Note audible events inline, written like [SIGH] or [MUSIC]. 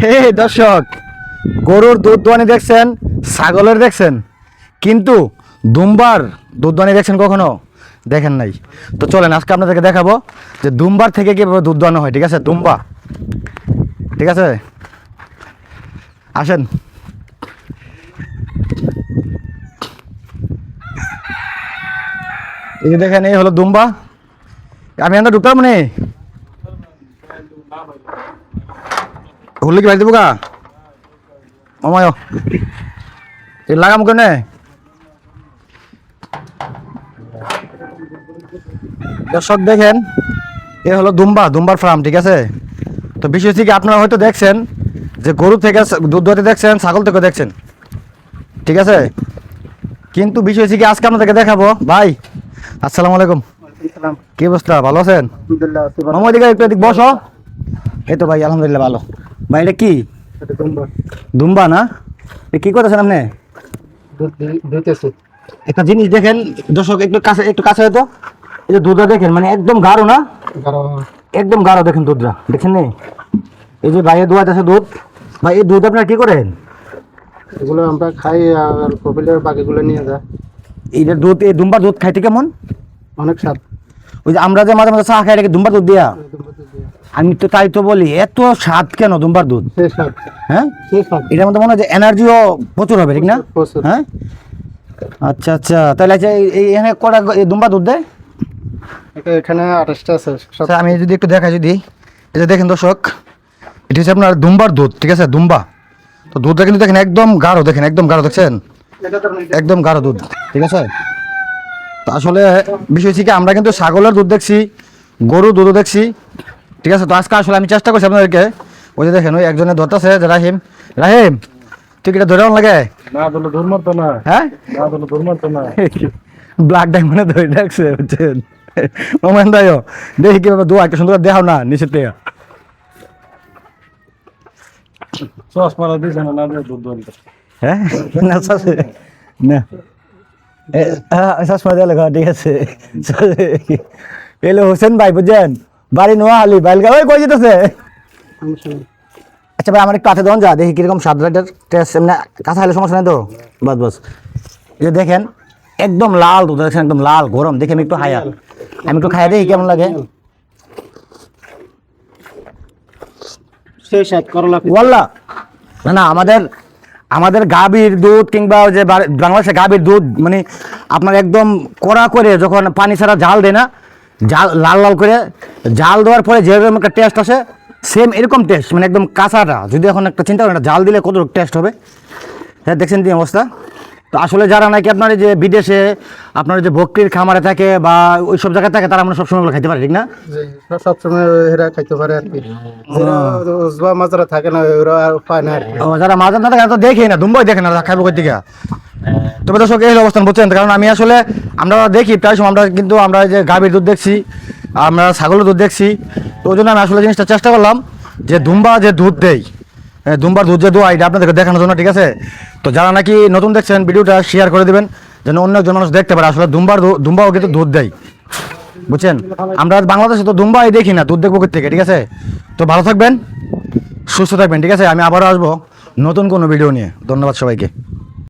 হে দর্শক, গরুর দুধ দোয়ানি দেখছেন, ছাগলের দেখছেন, কিন্তু দুম্বার দুধ দোয়ানি দেখছেন কখনো? দেখেন নাই। তো চলেন, আজকে আপনাদেরকে দেখাবো যে দুম্বার থেকে কীভাবে দুধ দোয়ানো হয়, ঠিক আছে? দুম্বা। ঠিক আছে? আসেন। এই যে দেখেন, এই হলো দুম্বা। আমি এখানে ঢুকতাম মানে হলে কি ভাই দেবো গা মামায় এ লাগাম কেনে? দর্শক দেখেন এ হলো দুম্বা দুম্বার ফার্ম ঠিক আছে? তো বিশেষ থেকে আপনারা হয়তো দেখছেন যে গরু থেকে দুধ দোয়াতে দেখছেন ছাগল থেকে দেখছেন ঠিক আছে? কিন্তু বিষয় হচ্ছে কি আজকে আপনাদেরকে দেখাবো। ভাই আসসালামু আলাইকুম। কি অবস্থা? ভালো আছেন? মামা দিকে একটু বসো। এই তো ভাই আলহামদুলিল্লাহ ভালো। ভাই এটা কি? দুম্বা। না? কি করেছেন আপনি? একটা জিনিস দেখেন দর্শক একটু কাছে একটু কাছে হয়তো। এই যে দুধটা দেখেন মানে একদম গাঢ় না? একদম গাঢ় দেখেন দুধটা দেখছেন নি? এই যে ভাইয়ের দোয়াতে আছে দুধ ভাই এই দুধ আপনারা কি করেন? এগুলো আমরা খাই আর কপিলের বাকিগুলো নিয়ে যায়। এই যে দুধ এই দুম্বার দুধ খাইতে কেমন? অনেক স্বাদ। ওই যে আমরা যে মাঝে মাঝে চা খাই এটাকে দুম্বার দুধ দিয়া? আমি তো তাই তো বলি এত স্বাদ কেন দুম্বার দুধ? হ্যাঁ? এটার মধ্যে মনে হয় যে এনার্জিও প্রচুর হবে ঠিক না? হ্যাঁ? আচ্ছা আচ্ছা। তাহলে আচ্ছা এখানে কটা দুম্বা দুধ দেয়? এখানে আঠাশটা আছে আমি যদি একটু দেখাই যদি। এটা দেখেন দর্শক এটি হচ্ছে আপনার দুম্বার দুধ ঠিক আছে? দুম্বা। তো দুধটা কিন্তু দেখেন একদম গাঢ় দেখেন একদম গাঢ় দেখছেন? একদম গাঢ় দুধ ঠিক আছে? তো আসলে বিষয় হচ্ছে কি আমরা কিন্তু ছাগলের দুধ দেখছি গরুর দুধও দেখছি ঠিক আছে তো আজকে আসলে আমি চেষ্টা করছি আপনাদেরকে। ওই যে দেখেন ওই একজনের ধরতেছে যে রাহিম। রাহিম তুই কি এটা ধরে লাগে? না দিলে দুর্মত না। হ্যাঁ? না দিলে দুর্মত না। [LAUGHS] ব্ল্যাক ডায়মন্ডে ধরে রাখছে বুঝছেন? [LAUGHS] মোমেন দায়ও দেখি কীভাবে দোয়া একটা সুন্দর দেখাও না নিচের থেকে। সস মারা দিছে না দুধ হ্যাঁ? না সাসে না। চশমা দিয়ে লেখা ঠিক আছে। এলো হোসেন ভাই বুঝছেন? বাড়ি নোয়াহালি বাইলগা ওই কই যেতেছে? আচ্ছা ভাই আমার একটু কাছে দেন যা দেখি কীরকম স্বাদ লাইটের টেস্ট এমনি কাছে হলে সমস্যা নেই তো? বাস বাস। যে দেখেন একদম লাল দুধ দেখছেন একদম লাল গরম দেখে আমি একটু হায়া আমি একটু খাইয়া দেখি কেমন লাগে। ওয়াল্লা না না আমাদের আমাদের গাভীর দুধ কিংবা ওই যে বাংলাদেশে গাভীর দুধ মানে আপনার একদম কড়া করে যখন পানি ছাড়া জাল দেয় না জাল, লাল লাল করে জাল দেওয়ার পরে যেরকম একটা টেস্ট আসে সেম এরকম টেস্ট মানে একদম কাঁচাটা। যদি এখন একটা চিন্তা করেন জাল দিলে কত টেস্ট হবে? হ্যাঁ দেখছেন কি অবস্থা? তো আসলে যারা নাকি আপনার এই যে বিদেশে আপনার যে ভক্তির খামারে থাকে বা ওই সব জায়গায় থাকে তারা আমরা সবসময় ওগুলো খাইতে পারি ঠিক না? সবসময় এরা খাইতে পারে আর কি। যারা থাকে না ওরা পায় না যারা মাজার না থাকে তো দেখেই না দুম্বাই দেখে না খাইবো কই থেকে? তবে দর্শক এই অবস্থান বুঝছেন? কারণ আমি আসলে আমরা দেখি প্রায় সময় আমরা কিন্তু আমরা যে গাভীর দুধ দেখছি আমরা ছাগলের দুধ দেখছি তো ওই জন্য আমি আসলে জিনিসটা চেষ্টা করলাম যে দুম্বা যে দুধ দেয় দুম্বার দুধ যে দোয়া এটা আপনাদেরকে দেখানোর জন্য, ঠিক আছে? তো যারা নাকি নতুন দেখছেন, ভিডিওটা শেয়ার করে দেবেন, যেন অন্য একজন মানুষ দেখতে পারে। আসলে দুম্বার দুম্বাও কিন্তু দুধ দেয়। বুঝছেন? আমরা বাংলাদেশে তো দুম্বাই দেখি না দুধ দেখব থেকে, ঠিক আছে? তো ভালো থাকবেন, সুস্থ থাকবেন, ঠিক আছে? আমি আবারও আসব নতুন কোনো ভিডিও নিয়ে। ধন্যবাদ সবাইকে।